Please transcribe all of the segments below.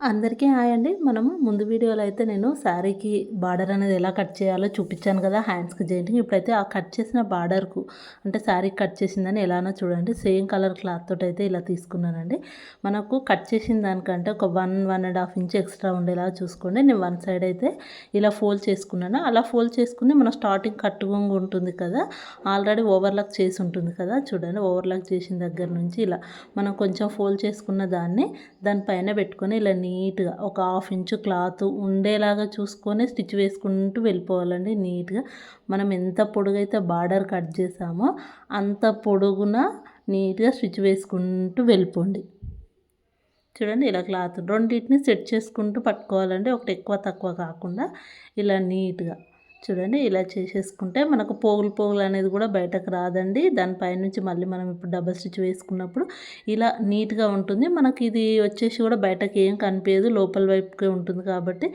అందరికీ హాయ్ అండి. మనము ముందు వీడియోలో అయితే నేను శారీకి బార్డర్ అనేది ఎలా కట్ చేయాలో చూపించాను కదా హ్యాండ్స్కి జెయింటింగ్. ఇప్పుడైతే ఆ కట్ చేసిన బార్డర్కు అంటే శారీ కట్ చేసిందని ఎలానో చూడండి. సేమ్ కలర్ క్లాత్ తోటి అయితే ఇలా తీసుకున్నానండి. మనకు కట్ చేసిన దానికంటే ఒక one one and half inch extra ఉండేలా చూసుకోండి. నేను వన్ సైడ్ అయితే ఇలా ఫోల్డ్ చేసుకున్నాను. అలా ఫోల్డ్ చేసుకుని మనం స్టార్టింగ్ కట్టుకుంగు ఉంటుంది కదా ఆల్రెడీ ఓవర్లాక్ చేసి ఉంటుంది కదా చూడండి. ఓవర్లాక్ చేసిన దగ్గర నుంచి ఇలా మనం కొంచెం ఫోల్డ్ చేసుకున్న దాన్ని దానిపైన పెట్టుకొని ఇలా నీట్గా ఒక హాఫ్ ఇంచు క్లాత్ ఉండేలాగా చూసుకొని స్టిచ్ వేసుకుంటూ వెళ్ళిపోవాలండి నీట్గా. మనం ఎంత పొడుగైతే బార్డర్ కట్ చేసామో అంత పొడుగున నీట్గా స్టిచ్ వేసుకుంటూ వెళ్ళిపోండి. చూడండి ఇలా క్లాత్ రెండింటిని సెట్ చేసుకుంటూ పట్టుకోవాలండి. ఒకటి ఎక్కువ తక్కువ కాకుండా ఇలా నీట్గా. చూడండి ఇలా చేసేసుకుంటే మనకు పోగులు పోగులు అనేది కూడా బయటకు రాదండి. దానిపైనుంచి మళ్ళీ మనం ఇప్పుడు డబల్ స్టిచ్ వేసుకున్నప్పుడు ఇలా నీట్గా ఉంటుంది. మనకి ఇది వచ్చేసి కూడా బయటకు ఏం కనిపించదు లోపల వైపుకే ఉంటుంది కాబట్టి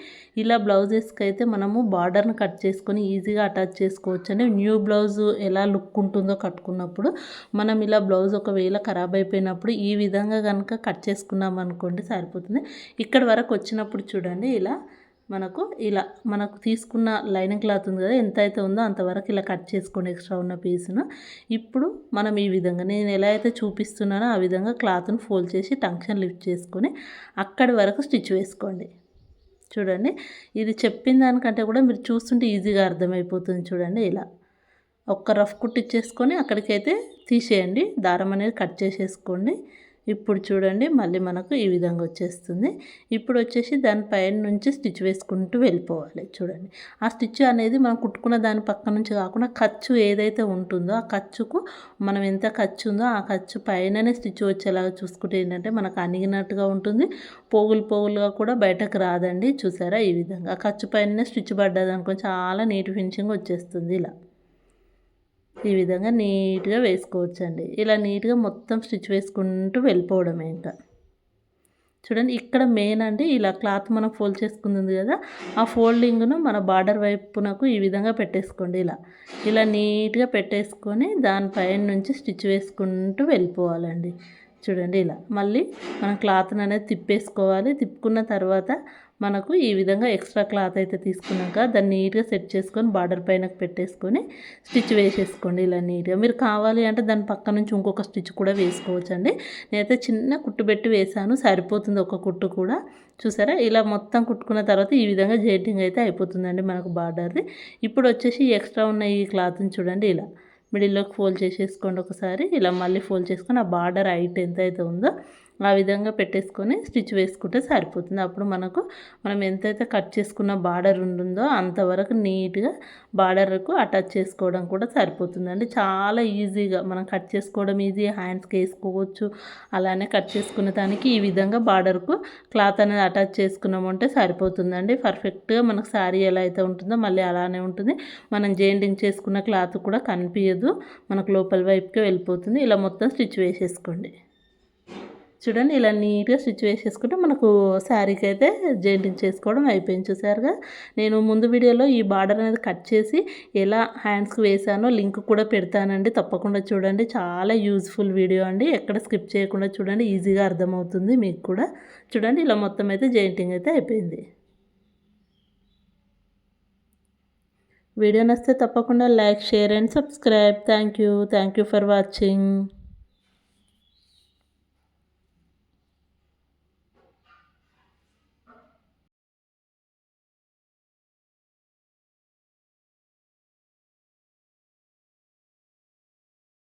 ఇలా బ్లౌజెస్కి అయితే మనము బార్డర్ని కట్ చేసుకొని ఈజీగా అటాచ్ చేసుకోవచ్చు అండి న్యూ బ్లౌజ్ ఎలా లుక్ ఉంటుందో కట్టుకున్నప్పుడు మనం ఇలా బ్లౌజ్ ఒకవేళ ఖరాబ్ అయిపోయినప్పుడు ఈ విధంగా కనుక కట్ చేసుకున్నాం అనుకోండి సరిపోతుంది. ఇక్కడ వరకు వచ్చినప్పుడు చూడండి ఇలా మనకు ఇలా మనకు తీసుకున్న లైనింగ్ క్లాత్ ఉంది కదా ఎంత అయితే ఉందో అంతవరకు ఇలా కట్ చేసుకోండి ఎక్స్ట్రా ఉన్న పీస్ను. ఇప్పుడు మనం ఈ విధంగా నేను ఎలా అయితే చూపిస్తున్నానో ఆ విధంగా క్లాత్ను ఫోల్డ్ చేసి టంక్షన్ లిఫ్ట్ చేసుకొని అక్కడి వరకు స్టిచ్ వేసుకోండి. చూడండి ఇది చెప్పిన దానికంటే కూడా మీరు చూస్తుంటే ఈజీగా అర్థమైపోతుంది చూడండి ఇలా. ఒక్క రఫ్ కుట్టిచ్చేసుకొని అక్కడికైతే తీసేయండి దారం అనేది కట్ చేసేసుకోండి. ఇప్పుడు చూడండి మళ్ళీ మనకు ఈ విధంగా వచ్చేస్తుంది. ఇప్పుడు వచ్చేసి దానిపైన నుంచి స్టిచ్ వేసుకుంటూ వెళ్ళిపోవాలి. చూడండి ఆ స్టిచ్ అనేది మనం కుట్టుకున్న దాని పక్క నుంచి కాకుండా ఖర్చు ఏదైతే ఉంటుందో ఆ ఖర్చుకు మనం ఎంత ఖర్చు ఉందో ఆ ఖర్చు పైననే స్టిచ్ వచ్చేలాగా చూసుకుంటే ఏంటంటే మనకు అణిగినట్టుగా ఉంటుంది. పోగులు పోగులుగా కూడా బయటకు రాదండి. చూసారా ఈ విధంగా? ఆ ఖర్చు పైన స్టిచ్ పడ్డది అనుకో చాలా నీట్ ఫినిషింగ్ వచ్చేస్తుంది ఇలా. ఈ విధంగా నీట్గా వేసుకోవచ్చండి. ఇలా నీట్గా మొత్తం స్టిచ్ వేసుకుంటూ వెళ్ళిపోవడమే ఇంకా. చూడండి ఇక్కడ మెయిన్ అండి ఇలా క్లాత్ మనం ఫోల్డ్ చేసుకుంది కదా ఆ ఫోల్డింగ్ను మన బార్డర్ వైపునకు ఈ విధంగా పెట్టేసుకోండి ఇలా. ఇలా నీట్గా పెట్టేసుకొని దానిపైన నుంచి స్టిచ్ వేసుకుంటూ వెళ్ళిపోవాలండి. చూడండి ఇలా. మళ్ళీ మనం క్లాత్ని అనేది తిప్పేసుకోవాలి. తిప్పుకున్న తర్వాత మనకు ఈ విధంగా ఎక్స్ట్రా క్లాత్ అయితే తీసుకున్నాక దాన్ని నీట్గా సెట్ చేసుకొని బార్డర్ పైన పెట్టేసుకొని స్టిచ్ వేసేసుకోండి ఇలా నీట్గా. మీరు కావాలి అంటే దాని పక్క నుంచి ఇంకొక స్టిచ్ కూడా వేసుకోవచ్చు అండి నేనైతే చిన్న కుట్టు పెట్టి వేసాను సరిపోతుంది ఒక కుట్టు కూడా. చూసారా? ఇలా మొత్తం కుట్టుకున్న తర్వాత ఈ విధంగా జెయింటింగ్ అయితే అయిపోతుందండి మనకు బార్డర్ది. ఇప్పుడు వచ్చేసి ఎక్స్ట్రా ఉన్న ఈ క్లాత్ని చూడండి ఇలా. మిడిల్లోకి ఫోల్డ్ చేసేసుకోండి ఒకసారి. ఇలా మళ్ళీ ఫోల్డ్ చేసుకొని ఆ బార్డర్ హైట్ ఎంత అయితే ఉందో ఆ విధంగా పెట్టేసుకొని స్టిచ్ వేసుకుంటే సరిపోతుంది. అప్పుడు మనకు మనం ఎంతైతే కట్ చేసుకున్న బార్డర్ ఉంటుందో అంతవరకు నీట్గా బార్డర్కు అటాచ్ చేసుకోవడం కూడా సరిపోతుందండి. చాలా ఈజీగా మనం కట్ చేసుకోవడం ఈజీ హ్యాండ్స్కి వేసుకోవచ్చు. అలానే కట్ చేసుకునే దానికి ఈ విధంగా బార్డర్కు క్లాత్ అనేది అటాచ్ చేసుకున్నామంటే సరిపోతుందండి. పర్ఫెక్ట్గా మనకు శారీ ఎలా అయితే ఉంటుందో మళ్ళీ అలానే ఉంటుంది. మనం జెయింటింగ్ చేసుకున్న క్లాత్ కూడా కనిపించదు మనకు లోపల వైపుకి వెళ్ళిపోతుంది. ఇలా మొత్తం స్టిచ్ వేసేసుకోండి. చూడండి ఇలా నీట్గా స్టిచ్ వేసేసుకుంటే మనకు శారీకి అయితే జెయింటింగ్ చేసుకోవడం అయిపోయింది చూసారుగా. నేను ముందు వీడియోలో ఈ బార్డర్ అనేది కట్ చేసి ఎలా హ్యాండ్స్కి వేసానో లింక్ కూడా పెడతానండి. తప్పకుండా చూడండి. చాలా యూజ్ఫుల్ వీడియో అండి. ఎక్కడ స్కిప్ చేయకుండా చూడండి. ఈజీగా అర్థమవుతుంది మీకు కూడా. చూడండి ఇలా మొత్తం అయితే జెయింటింగ్ అయితే అయిపోయింది. వీడియో నచ్చితే తప్పకుండా like share and subscribe. Thank you thank you for watching.